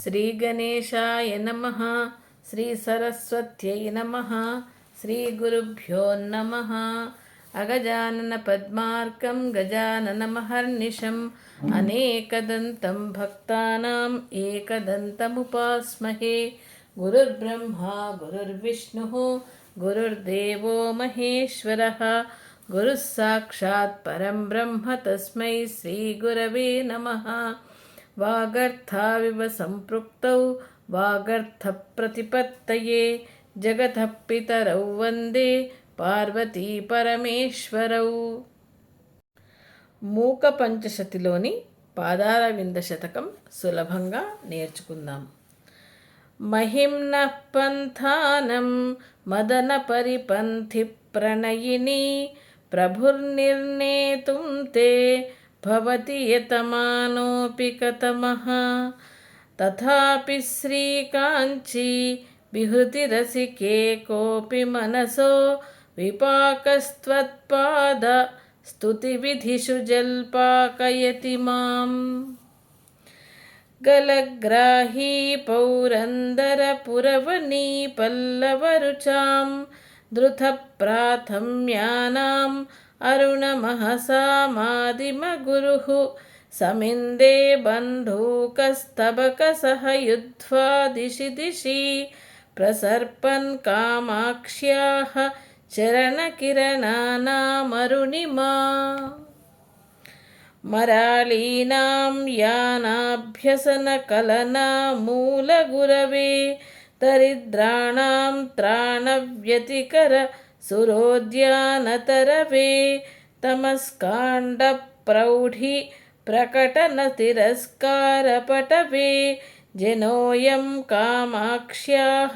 శ్రీ గణేశాయ నమ శ్రీ సరస్వత్యై నమ శ్రీ గురుభ్యో నమ అగజానన పద్మార్కం గజాననమహర్నిశం అనేకదంతం భక్తానాం ఏకదంతముపాస్మహే గురుర్బ్రహ్మా గురుర్విష్ణు గురుర్దేవో మహేశ్వర గురుస్సాక్షాత్ పరం బ్రహ్మ తస్మై శ్రీగురవే నమ वागर्थाविव सम्पृक्तौ वागर्थप्रतिपत्तये जगतः पितरौ वन्दे పార్వతీ పరమేశ్వరౌ మూక పంచశతిలోని పాదార వింద శతకం సులభంగా నేర్చుకుందాం మహిమ్న పంథానం మదన పరిపంథి ప్రణయిని ప్రభుర్నిర్ణేతుం తే भवति यतमानोऽपि कतमः तथापि श्रीकाञ्ची विहृतिरसिके कोऽपि मनसो विपाकस्त्वत्पाद स्तुतिविधिषु जल्पाकयति माम् गलग्राही पौरन्दरपुरवनी पल्लवरुचां धृतप्राथम्यानां अरुणमहसामादिमगुरुः समिन्दे बन्धूकस्तबकसह युद्ध्वा दिशि दिशि प्रसर्पन् कामाक्ष्याः चरणकिरणानामरुणिमा मराळीनां यानाभ्यसनकलनामूलगुरवे दरिद्राणां त्राणव्यतिकर सुरोद्यानतरवे तमस्काण्डप्रौढि प्रकटनतिरस्कारपटवे जनोऽयं कामाक्ष्याः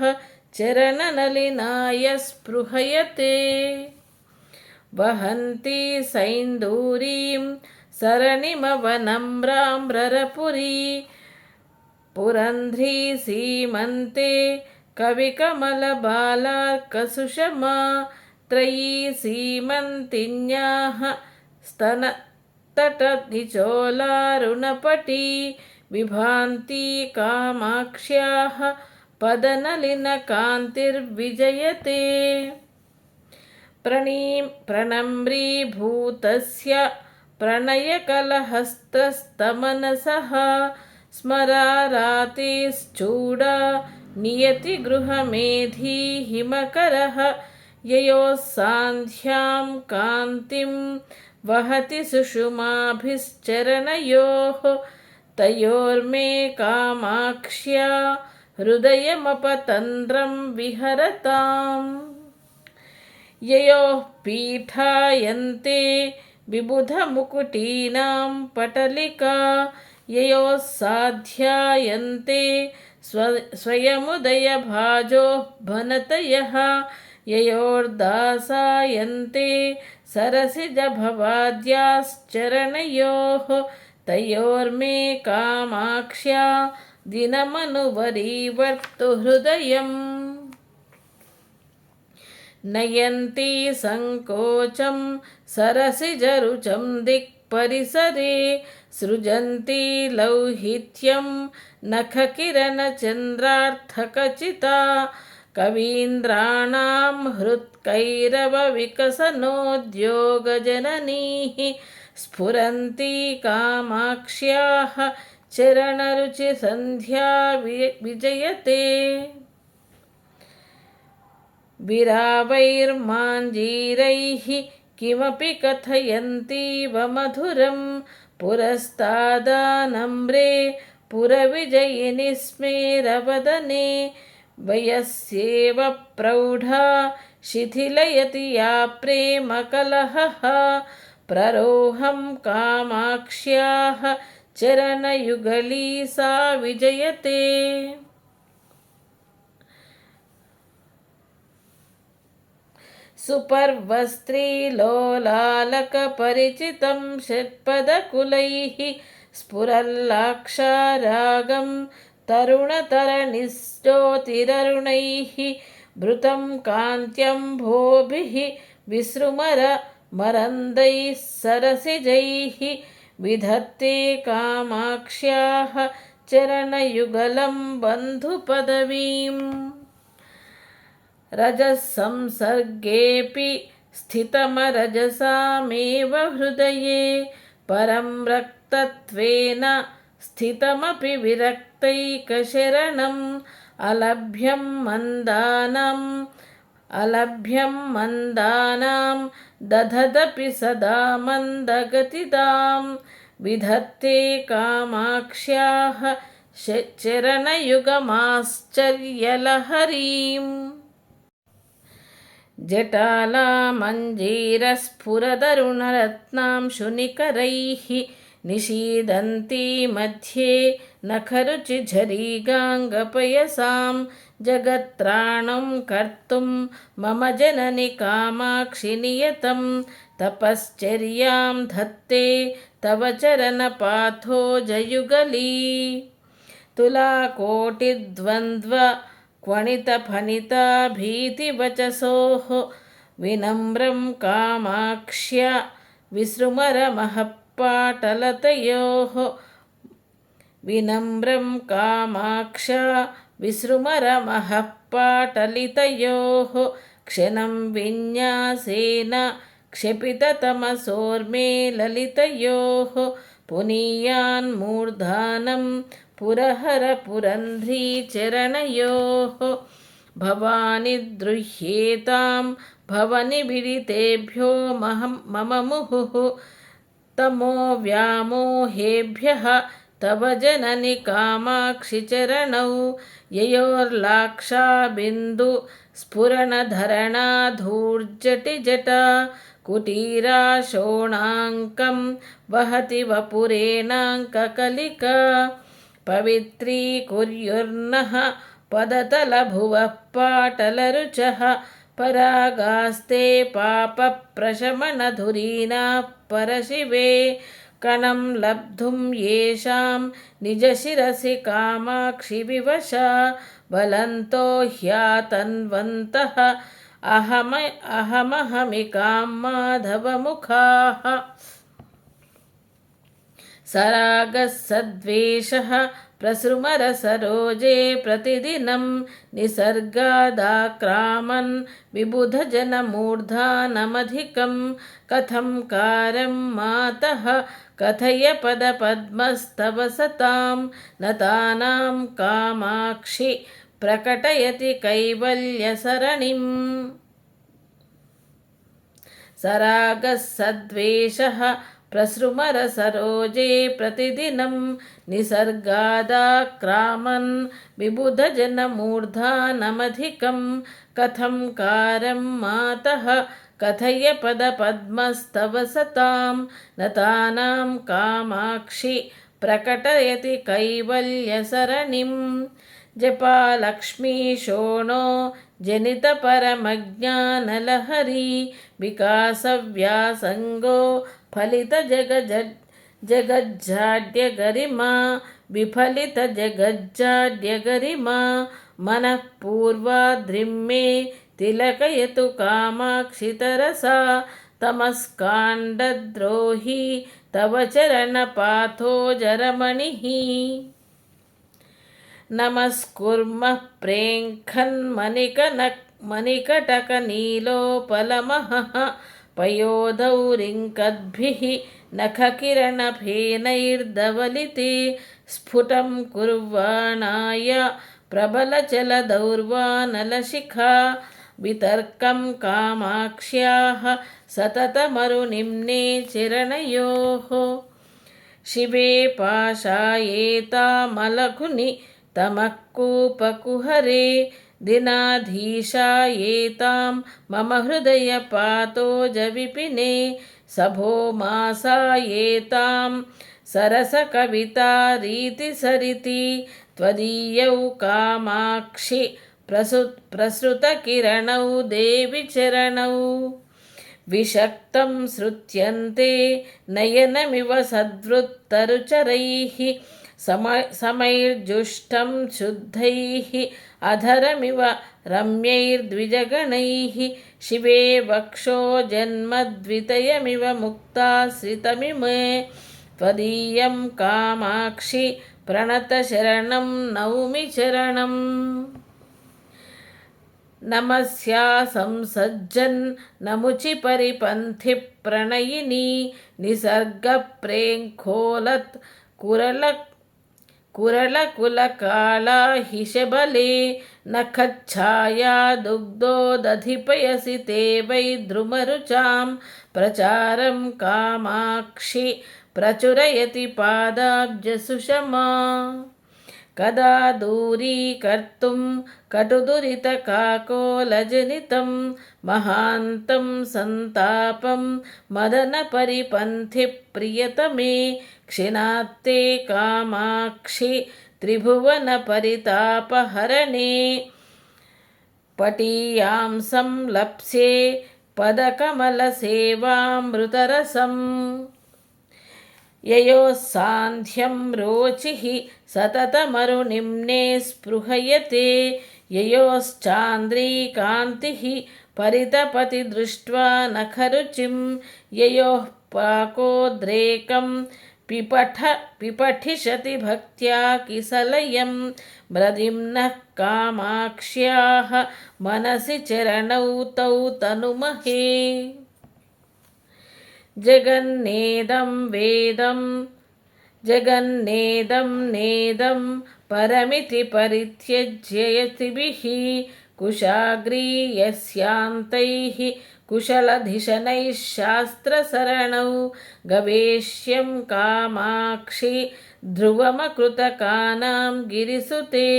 चरणनलिनाय स्पृहयते वहन्ती सैन्दूरीं सरणिमवनम्राम्ररपुरी पुरन्ध्री सीमन्ते कविकमलबालार्कसुषमा त्रयी सीमन्तिन्याः स्तनतटनिचोलारुणपटी विभान्ती कामाक्ष्याः पदनलिनकान्तिर्विजयते प्रणीं प्रणम्रीभूतस्य प्रणयकलहस्तस्तमनसः स्मरारातेश्चूडा नियतिगृहमेधी हिमकरः ययोः कान्तिं वहति सुषुमाभिश्चरणयोः तयोर्मे कामाक्ष्या हृदयमपतन्द्रं विहरताम्। ययोः पीठायन्ते विबुधमुकुटीनां पटलिका, ययोः साध्यायन्ते स्व स्वयमुदयभाजो भनतयः ययोर्दासायन्ते सरसिजभवाद्याश्चरणयोः तयोर्मे कामाक्ष्या दिनमनुवरीवर्तु हृदयम् नयन्ती सङ्कोचं सरसिजरुचं दिक्परिसरे सृजन्ती लौहित्यं नखकिरणचन्द्रार्थकचिता कवीन्द्राणां हृत्कैरवविकसनोद्योगजननीः स्फुरन्ती कामाक्ष्याः चरणरुचिसन्ध्या विजयते विरावैर्माञ्जीरैः किमपि कथयन्तीव मधुरं पुरस्तादानम्रे पुरविजयिनि स्मेरवदने वयस्येव प्रौढा शिथिलयति या प्रेमकलहः प्ररोहं कामाक्ष्याः चरणयुगली सा विजयते। सुपर्वस्त्रीलोलालकपरिचितं षट्पदकुलैः स्फुरल्लाक्षारागं तरुणतरणिष्टोतिररुणैः भृतं कान्त्यम्भोभिः विसृमर मरन्दैः सरसिजैः विधत्ते कामाक्ष्याः चरणयुगलं बन्धुपदवीम् रजः संसर्गेऽपि स्थितमरजसामेव हृदये परं रक्तत्वेन स्थितमपि विरक्तैकशरणम् अलभ्यं मन्दानम् अलभ्यं मन्दानां दधदपि सदा मन्दगतिदां विधत्ते कामाक्ष्याः चरणयुगमाश्चर्यलहरीम् जटालामञ्जीरस्फुरदरुणरत्नांशुनिकरैः निषीदन्ती मध्ये नखरुचिझरीगाङ्गपयसां जगत्त्राणं कर्तुं मम जननि कामाक्षि नियतं तपश्चर्यां धत्ते तव चरणपाथो जयुगली तुलाकोटिद्वन्द्व क्वणितफणिता भीतिवचसोः विनम्रं कामाक्ष्य विसृमरमहपाटलतयोः विनम्रं कामाक्ष विसृमरमहः पाटलितयोः क्षणं विन्यासेन क्षपिततमसोर्मे ललितयोः पुनीयान्मूर्धानं पुरहरपुरन्ध्रीचरणयोः भवानि दृह्येतां भवनिबिडितेभ्यो महं मम मुहुः तमो व्यामोहेभ्यः तव जननि कामाक्षिचरणौ ययोर्लाक्षाबिन्दु स्फुरणधरणाधूर्जटिजटा कुटीराशोणाङ्कं वहति वपुरेणाङ्ककलिका पवित्रीकुर्युर्नः पदतलभुवः पाटलरुचः परागास्ते पापप्रशमनधुरीणाः परशिवे कणं लब्धुं येषां निजशिरसि कामाक्षि विवशा बलन्तो ह्यातन्वन्तः अहम अहमहमिकां माधवमुखाः सरागः सद्वेषः प्रसृमरसरोजे प्रतिदिनं निसर्गादाक्रामन् विबुधजनमूर्धानमधिकं कथं कारं मातः कथय पदपद्मस्तव सतां नतानां कामाक्षि प्रकटयति कैवल्यसरणिम् सरागः सद्वेषः प्रसृमरसरोजे प्रतिदिनं निसर्गादाक्रामन् विबुधजनमूर्धानमधिकं कथं कारं मातः कथय पदपद्मस्तव सतां नतानां कामाक्षि प्रकटयति कैवल्यसरणिं। जपालक्ष्मीशोणो जनितपरमज्ञानलहरी विकासव्यासङ्गो ఫలిత జగ జగజ్జాడ్యగరిమా విఫలిత జగజ్జాడ్యగరిమా మనఃపూర్వాద్రిమ్మే తిలకయతు కామాక్షితరసా తమస్కాండద్రోహి తవ చరణపాథోజరమణి నమస్కుర్మః ప్రేంఖన్మణికనక్ మణికటకనీలోపలమహ पयोधौरिङ्कद्भिः नखकिरणफेनैर्धवलिते स्फुटं कुर्वाणाय प्रबलचलदौर्वानलशिखा वितर्कं कामाक्ष्याः सततमरुनिम्ने चरणयोः शिवे पाशायेतामलघुनि तमः कूपकुहरे दिनाधीशायेतां मम हृदयपातो जविपिने सभो मासायेतां सरसकवितारीतिसरिति त्वदीयौ कामाक्षि प्रसु प्रसृतकिरणौ देवि चरणौ विषक्तं श्रुत्यन्ते नयनमिव सद्वृत्तरुचरैः सम समैर्जुष्टं शुद्धैः अधरमिव रम्यैर्द्विजगणैः शिवे वक्षो जन्मद्वितयमिव मुक्ताश्रितमिमे त्वदीयं कामाक्षि प्रणतशरणं नौमि चरणम् नमस्या संसज्जन् नमुचि కురళ కుల కాళ హిషబలి నఖఛాయా దుగ్ధోదధిపయసి తే వై ద్రుమరుచాం ప్రచారం కామాక్షి ప్రచురయతి పాదాబ్జ సుషమా. कदा दूरीकर्तुं कटुदुरितकाकोलजनितं महान्तं सन्तापं मदनपरिपन्थिप्रियतमे क्षिणात्ते कामाक्षि त्रिभुवनपरितापहरणे पटीयां संलप्स्ये पदकमलसेवामृतरसम् ययोः सान्ध्यं रोचिः सततमरुनिम्ने स्पृहयते। ययोश्चान्द्रीकान्तिः परितपति दृष्ट्वा नखरुचिं। ययोः पाकोद्रेकं पिपठ पिपठिषति भक्त्या किसलयं म्रदिम्नः कामाक्ष्याः मनसि चरणौ तौ तनुमहे। जगन्नेदं वेदं जगन्नेदं नेदं परमिति परित्यज्य यतिभिः कुशाग्रीयस्यान्तैः कुशलधिशनैः शास्त्रसरणौ गवेश्यं कामाक्षि ध्रुवमकृतकानां गिरिसुते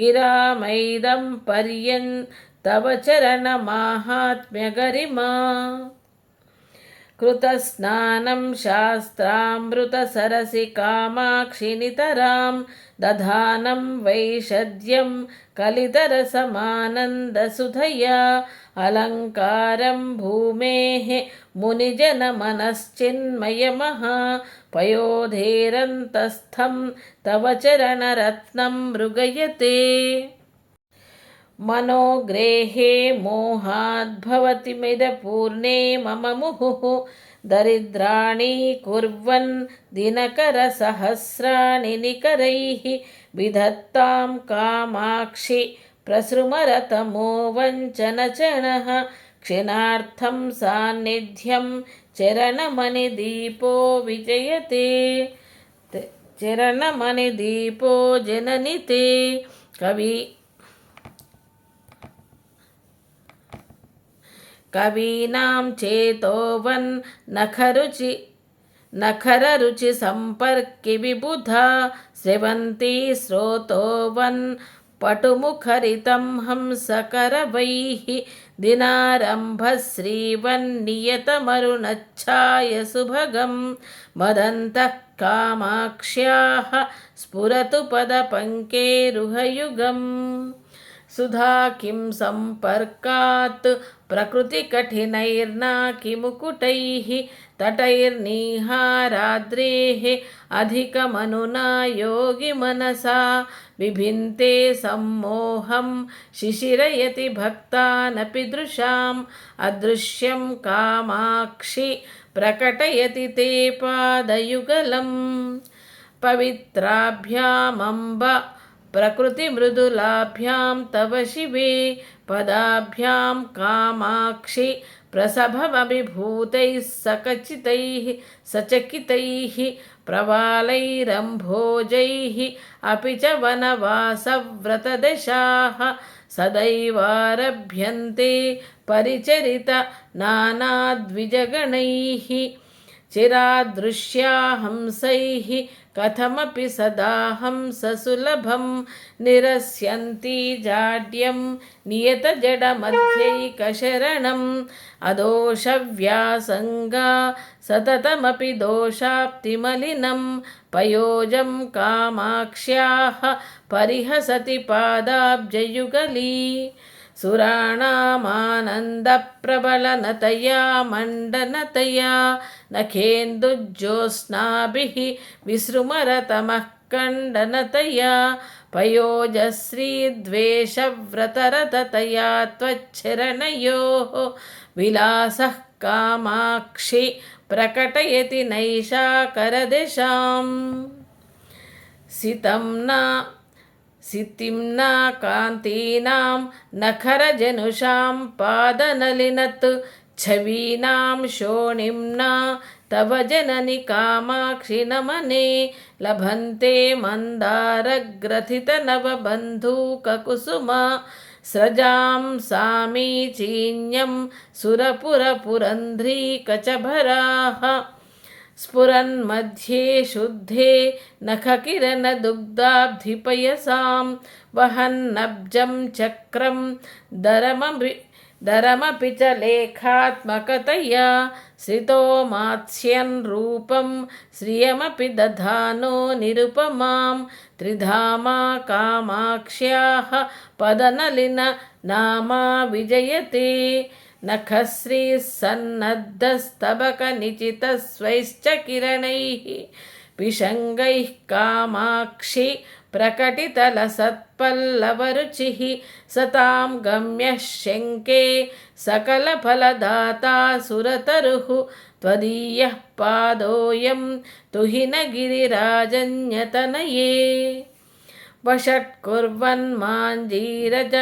गिरामैदं पर्यन् तव चरणमाहात्म्यगरिमा कृतस्नानं शास्त्रामृतसरसि कामाक्षि नितरां दधानं वैषद्यं कलितरसमानन्दसुधया अलङ्कारं भूमेः मुनिजनमनश्चिन्मयमः पयोधेरन्तस्थं तव चरणरत्नं मृगयते मनोग्रेहे मोहाद्भवति मिदपूर्णे मम मुहुः। दरिद्राणि कुर्वन् दिनकरसहस्राणि निकरैः। विधत्तां कामाक्षि प्रसृमरतमो वञ्चनचणः क्षिणार्थं सान्निध्यं चरणमणिदीपो विजयते। चरणमणिदीपो जननि ते कवि कवीनां चेतोवन् नखरुचि नखररुचिसम्पर्कि विबुधा स्रवन्ती स्रोतोवन् पटुमुखरितं हंसकरवैः दिनारम्भश्रीवन्नियतमरुणच्छाय सुभगं मदन्तः कामाक्ष्याः स्फुरतु पदपङ्केरुहयुगम् सुधा किं सम्पर्कात् प्रकृतिकठिनैर्नाकिमुकुटैः तटैर्निहाराद्रेः अधिकमनुना योगिमनसा विभिन्ते सम्मोहं शिशिरयति भक्तानपि दृशाम् अदृश्यं कामाक्षि प्रकटयति ते पादयुगलम् पवित्राभ्यामम्ब प्रकृतिमृदुलाभ्यां तव शिवे, पदाभ्यां कामाक्षि प्रसभमभिभूतैः सकचितैः, सचकितैः प्रवालैरम्भोजैः अपि च वनवासव्रतदशाः, सदैवारभ्यन्ते परिचरित नानाद्विजगणैः चिरादृश्या कथमपि सदाहं ससुलभं निरस्यन्ति जाड्यं नियतजडमध्यैकशरणम् अदोषव्यासङ्गा सततमपि दोषाप्तिमलिनं पयोजं कामाक्ष्याः परिहसति पादाब्जयुगली सुराणामानन्दप्रबलनतया मण्डनतया नखेन्दुज्योत्स्नाभिः विसृमरतमः कण्डनतया पयोजश्रीद्वेषव्रतरततया त्वच्छरणयोः विलासः कामाक्षि प्रकटयति नैषा करदिशाम् सितं न सितिम्ना कान्तीनां नखरजनुषां पादनलिनत् छवीनां शोणिम्ना, तव जननि कामाक्षि नमने लभन्ते मन्दारग्रथितनवबन्धूककुसुमा स्रजां सामीचीन्यं सुरपुरपुरन्ध्रीकचभराः, स्फुरन्मध्ये शुद्धे नखकिरणदुग्धाब्धिपयसां, वहन्नब्जं चक्रं दरमभि दरमपि च लेखात्मकतया श्रितो मात्स्यन् रूपं श्रियमपि दधानो निरुपमां त्रिधामा कामाक्ष्याः पदनलिन नामा विजयते। नखश्रीः सन्नद्धस्तबकनिचितस्वैश्च किरणैः पिशङ्गैः कामाक्षि प्रकटितलसत्पल्लवरुचिः सतां गम्यः शङ्के सकलफलदाता सुरतरुः त्वदीयः पादोऽयं तुहिनगिरिराजन्यतनये वषट्कुर्वन्माञ्जीरज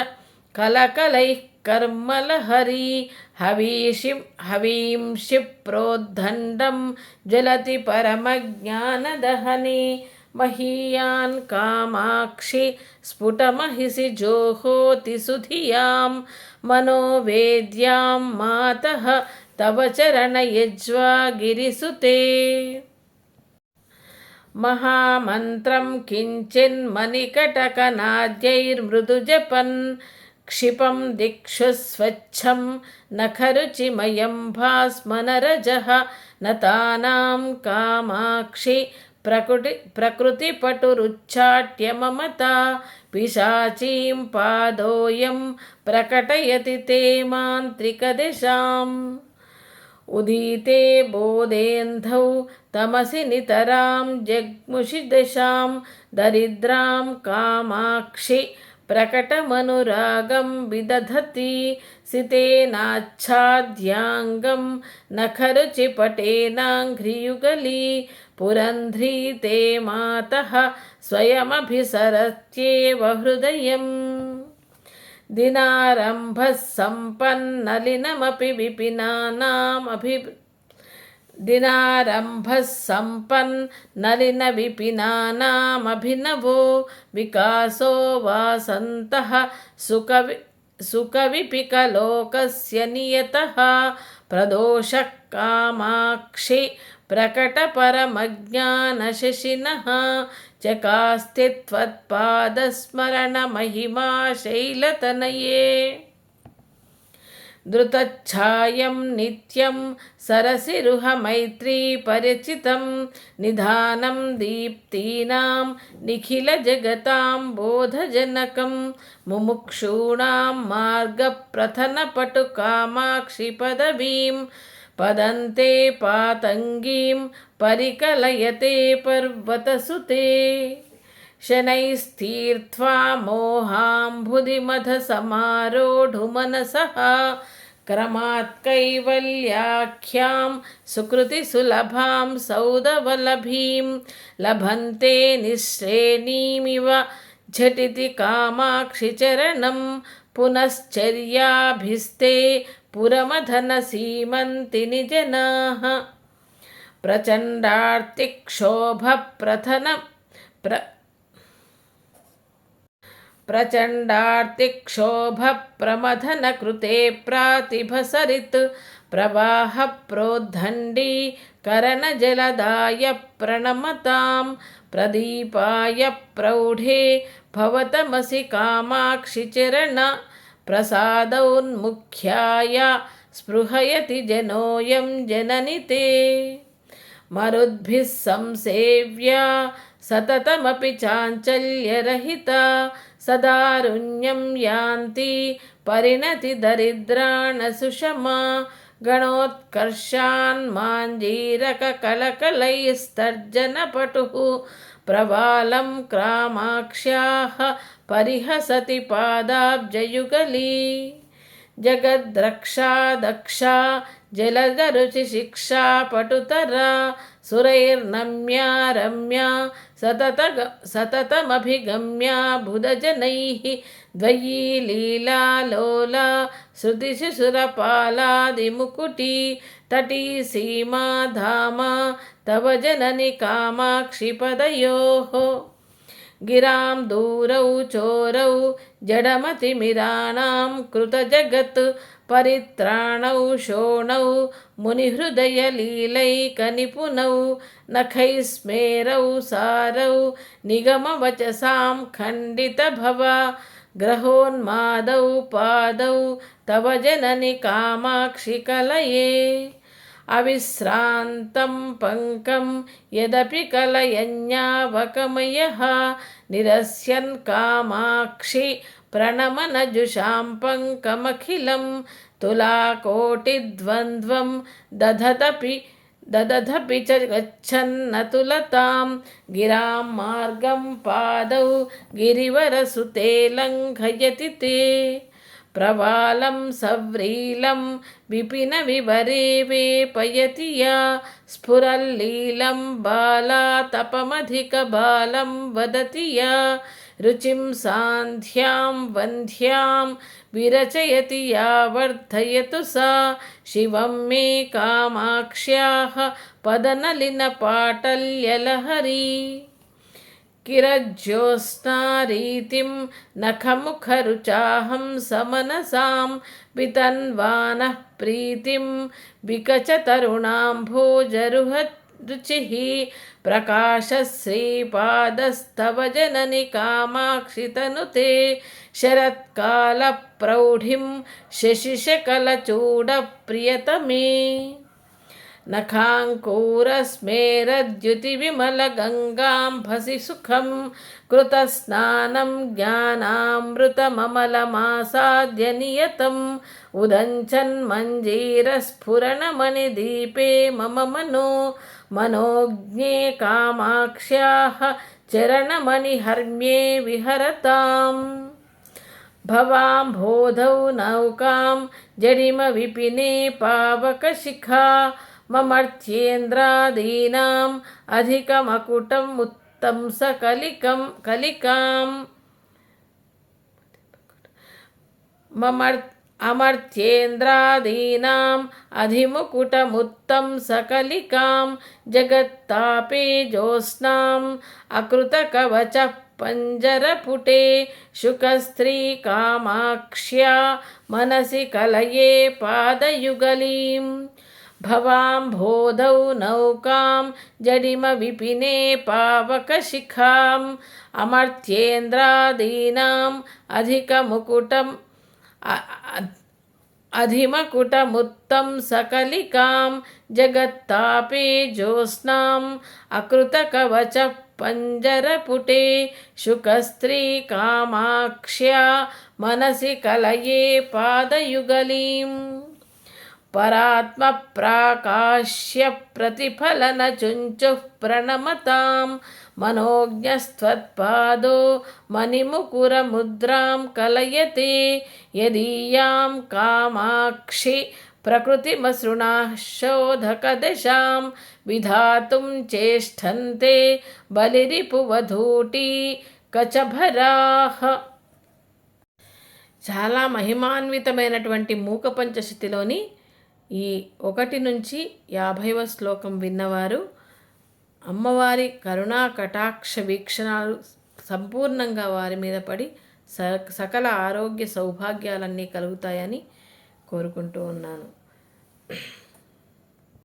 कलकलैः कर्मलहरी हवीषिं हवींषि प्रोद्धण्डं ज्वलति परमज्ञानदहने महीयान् कामाक्षि स्फुटमहिषि जोहोति सुधियां मनोवेद्यां मातः तव चरणयज्वा गिरिसुते महामन्त्रं किञ्चिन्मणिकटकनाद्यैर्मृदुजपन् क्षिपं दिक्षु स्वच्छं नखरुचिमयं भास्मनरजः नतानां कामाक्षि ప్రకృతి ప్రకృతి పటురుచ్చాట్యమమత పిశాచీం పాదోయం ప్రకటయతి తే మాంత్రికదిశాం ఉదీతే బోధేంధౌ తమసి నితరాం జగ్ముషి దశాం. దరిద్రాం కామాక్షి प्रकटमनुरागं विदधति सितेनाच्छाद्याङ्गं नखरुचिपटेनाङ्घ्रियुगली पुरन्ध्री ते मातः स्वयमभिसरत्येव हृदयम् दिनारम्भः सम्पन्नलिनमपि विपिनानामभि दिनारम्भः सम्पन्नलिनविपिनानामभिनवो विकासो वासन्तः सुकवि सुकविपिकलोकस्य नियतः प्रदोषः कामाक्षि प्रकटपरमज्ञानशशिनः चकास्ति त्वत्पादस्मरणमहिमा शैलतनये धृतच्छायं नित्यं सरसिरुहमैत्रीपरिचितं निधानं दीप्तीनां निखिलजगतां बोधजनकं मुमुक्षूणां मार्गप्रथनपटुकामाक्षिपदवीं पदन्ते पातङ्गीं परिकलयते पर्वतसुते शनैस्तीर्त्वा मोहाम्बुधिमधसमारोढुमनसः क्रमात् कैवल्याख्यां सुकृतिसुलभां सौदवलभीं लभन्ते निःश्रेणीमिव झटिति कामाक्षिचरणं पुनश्चर्याभिस्ते पुरमधनसीमन्ति निजनाः। प्रचण्डार्तिक्षोभप्रथन प्र प्रचण्डार्तिक्षोभप्रमथनकृते प्रातिभसरित् प्रवाहप्रोद्धण्डी करणजलदाय प्रणमतां प्रदीपाय प्रौढे भवतमसि कामाक्षिचरण प्रसादोन्मुख्याय स्पृहयति जनोऽयं जननि ते मरुद्भिः संसेव्या सततमपि चाञ्चल्यरहिता सदारुण्यं यान्ति परिणतिदरिद्राणसुषमा गणोत्कर्षान्माञ्जीरककलकलैस्तर्जनपटुः प्रवालं क्रामाक्ष्याः परिहसति पादाब्जयुगली జగద్రక్షా దక్షా జలదరుచి శిక్షా పటుతరా సురైర్నమ్య రమ్య సతత సతతమభిగమ్య బుధజనైः ద్వయీ లీలాలోలా శృతిశిశురపాలాదిముకుటీ తటీ సీమా ధామా తవ జనని కామాక్షిపదయోः गिरां दूरौ चोरौ जडमतिमिराणां कृतजगत् परित्राणौ शोणौ मुनिहृदयलीलैकनिपुणौ नखैस्मेरौ सारौ निगमवचसां खण्डितभवा ग्रहोन्मादौ पादौ तव जननि कामाक्षि कलये అవిశ్రాంతం పంకం యదపి కలయన్యావకమయः నిరస్యన్ కామాక్షి ప్రణమనజుషాం పంకమఖిలం తులాకోటిద్వంద్వం దధదపి దదధపి చ గచ్చన్న తులతాం గిరాం మార్గం పాదౌ గిరివరసుతే లంఘయతి తే प्रवालं सव्रीलं विपिनविवरे वेपयति या स्फुरल्लीलं बाला तपमधिकबालं वदति या रुचिं सान्ध्यां वन्ध्यां विरचयति या वर्धयतु सा शिवं मे कामाक्ष्याः पदनलिनपाटल्यलहरी किरज्योत्स्नारीतिं नखमुखरुचाहं समनसां वितन्वानः प्रीतिं विकचतरुणाम्भोजरुहरुचिः प्रकाशश्रीपादस्तव जननि कामाक्षितनुते शरत्कालप्रौढिं शशिशकलचूडप्रियतमे नखाङ्कूरस्मेरद्युतिविमलगङ्गाम्भसि सुखं कृतस्नानं ज्ञानामृतममलमासाद्य नियतम् उदञ्चन्मञ्जीरस्फुरणमणिदीपे मम मनो मनोज्ञे कामाक्ष्याः चरणमणिहर्म्ये विहरताम् भवाम्भोधौ नौकां जडिमविपिने पावकशिखा మమర్చ్యేంద్రాదీనాం అధికమకుటం ముత్తం సకలికం కలికాం మమర్ అమర్త్యేంద్రాదీనాం అధిముకుటముత్తం సకలికాం జగత్తాపే జ్యోత్స్నాం అకృతకవచ పంజరపుటే శుకస్త్రీ కామాక్ష్యా మనసి కలయే పాదయుగలీం भवाम्भोधौ नौकां जडिमविपिने पावकशिखाम् अमर्त्येन्द्रादीनाम् अधिकमुकुटम् अधिमकुटमुत्तं सकलिकां जगत्तापे ज्योत्स्नाम् अकृतकवचः पञ्जरपुटे शुकस्त्रीकामाक्ष्या मनसि कलये पादयुगलीम् परात्मप्राकाश्यप्रतिफलनचुञ्चुः प्रणमतां मनोज्ञस्त्वत्पादो मणिमुकुरमुद्रां कलयते यदीयां कामाक्षि प्रकृतिमसृणाः शोधकदशां विधातुं चेष्टन्ते బలిరిపువధూటి కచభరాహ చాలా మహిమాన్వితమైనటువంటి మూక పంచశతిలోని ఈ ఒకటి నుంచి యాభైవ శ్లోకం విన్నవారు అమ్మవారి కరుణా కటాక్ష వీక్షణాలు సంపూర్ణంగా వారి మీద పడి స సకల ఆరోగ్య సౌభాగ్యాలన్నీ కలుగుతాయని కోరుకుంటూ ఉన్నాను.